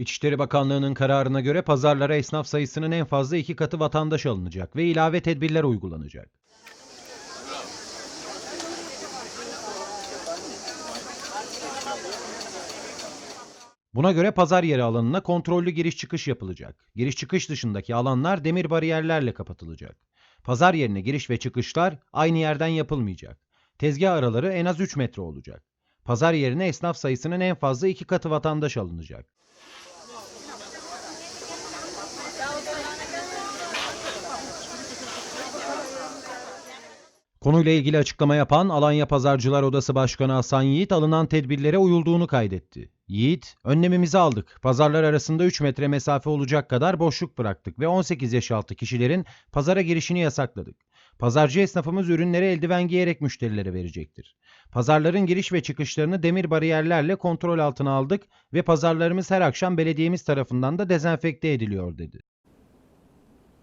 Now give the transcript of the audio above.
İçişleri Bakanlığı'nın kararına göre pazarlara esnaf sayısının en fazla iki katı vatandaş alınacak ve ilave tedbirler uygulanacak. Buna göre pazar yeri alanına kontrollü giriş çıkış yapılacak. Giriş çıkış dışındaki alanlar demir bariyerlerle kapatılacak. Pazar yerine giriş ve çıkışlar aynı yerden yapılmayacak. Tezgah araları en az 3 metre olacak. Pazar yerine esnaf sayısının en fazla iki katı vatandaş alınacak. Konuyla ilgili açıklama yapan Alanya Pazarcılar Odası Başkanı Hasan Yiğit alınan tedbirlere uyulduğunu kaydetti. Yiğit, önlemimizi aldık. Pazarlar arasında 3 metre mesafe olacak kadar boşluk bıraktık ve 18 yaş altı kişilerin pazara girişini yasakladık. Pazarcı esnafımız ürünleri eldiven giyerek müşterilere verecektir. Pazarların giriş ve çıkışlarını demir bariyerlerle kontrol altına aldık ve pazarlarımız her akşam belediyemiz tarafından da dezenfekte ediliyor dedi.